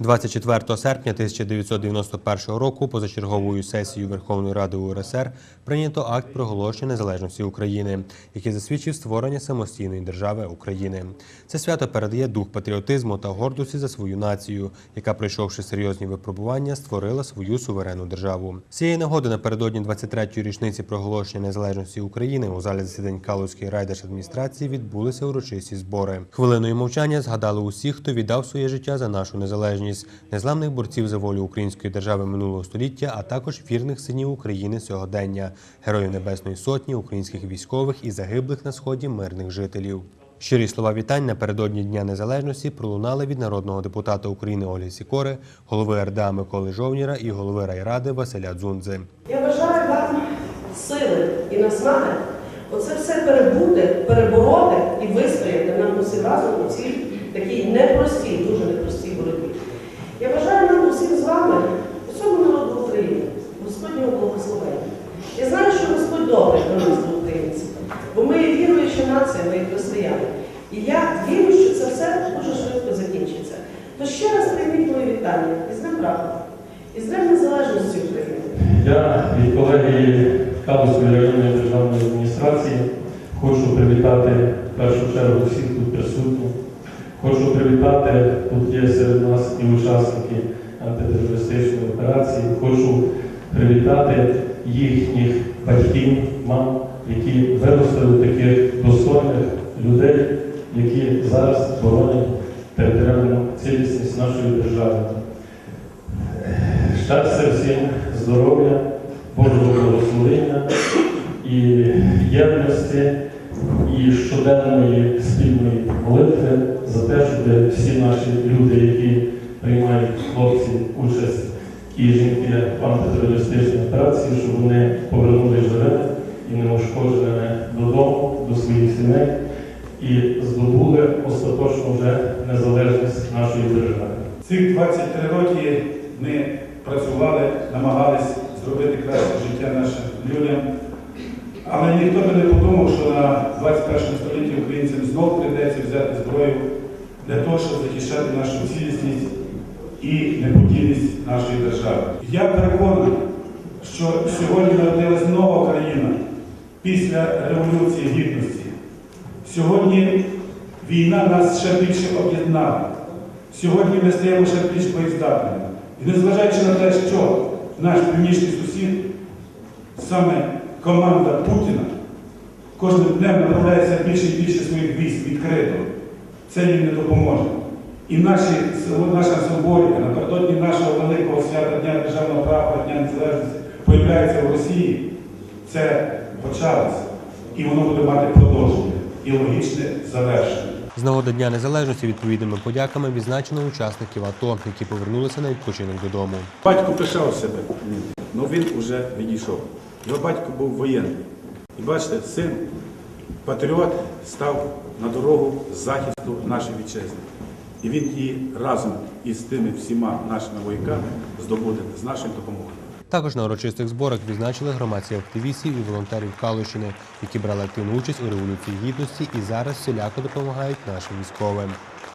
24 серпня 1991 року позачерговою сесією Верховної Ради УРСР прийнято акт проголошення незалежності України, який засвідчив створення самостійної держави України. Це свято передає дух патріотизму та гордості за свою націю, яка, пройшовши серйозні випробування, створила свою суверенну державу. З цієї нагоди напередодні 23-ї річниці проголошення незалежності України у залі засідань Калузької райдержадміністрації відбулися урочисті збори. Хвилиною мовчання згадали усіх, хто віддав своє життя за нашу незалежність, незламних борців за волю української держави минулого століття, а також вірних синів України сьогодення, героїв Небесної Сотні, українських військових і загиблих на сході мирних жителів. Щирі слова вітань напередодні Дня Незалежності пролунали від народного депутата України Ольги Сікори, голови РДА Миколи Жовніра і голови райради Василя Дзунзи. Я бажаю вам сили і наснаги оце все перебути, перебороти і вистояти нам усім разом у цій такій непростій, дуже непростій боротьбі. Я бажаю нам усім з вами, усьому народу України, Господнього благословення. Я знаю, що Господь добрий до нас, до українців, бо ми є віруюча нація, ми є християни. І я вірю, що це все дуже швидко закінчиться. То ще раз прийміть мої вітання із Днем права, із Днем Незалежності України. Я від колегії Калузької районної державної адміністрації хочу привітати в першу чергу всіх тут присутніх. Хочу привітати, тут є серед нас і учасники антитерористичної операції. Хочу привітати їхніх батьків, мам, які виростили таких достойних людей, які зараз боронять територіальну цілісність нашої держави. Щастя всім, здоров'я, Божого благословення і єдності, і щоденної спільної молитви за те, щоб всі наші люди, які приймають хлопці участь і жінки в антитерористичній операції, щоб вони повернулися живими і неушкодженими додому, до своїх сімей і здобули остаточно вже незалежність нашої держави. Цих 23 роки ми працювали, намагались зробити краще життя нашим людям. Але ніхто не 21 столітті українцям знов прийдеться взяти зброю для того, щоб захищати нашу цілісність і неподільність нашої держави. Я переконаний, що сьогодні народилась нова країна після Революції Гідності. Сьогодні війна нас ще більше об'єднала. Сьогодні ми стаємо ще більш боєздатними. І незважаючи на те, що наш північний сусід, саме команда Путіна, кожним днем направляється більше і більше своїх військ відкрито, це їм не допоможе. І наші, наша символіка напередодні нашого великого свята Дня Державного права, Дня Незалежності появляється в Росії, це почалося. І воно буде мати продовження і логічне завершення. З нагоди Дня Незалежності відповідними подяками відзначено учасників АТО, які повернулися на відпочинок додому. Батько пишав себе, але він вже відійшов. Його батько був воєнний. І бачите, син, патріот, став на дорогу захисту нашої вітчизни. І він її разом із тими всіма нашими вояками здобуде з нашою допомогою. Також на урочистих зборах відзначили громадських активістів і волонтерів Калущини, які брали активну участь у революції гідності і зараз всіляко допомагають нашим військовим.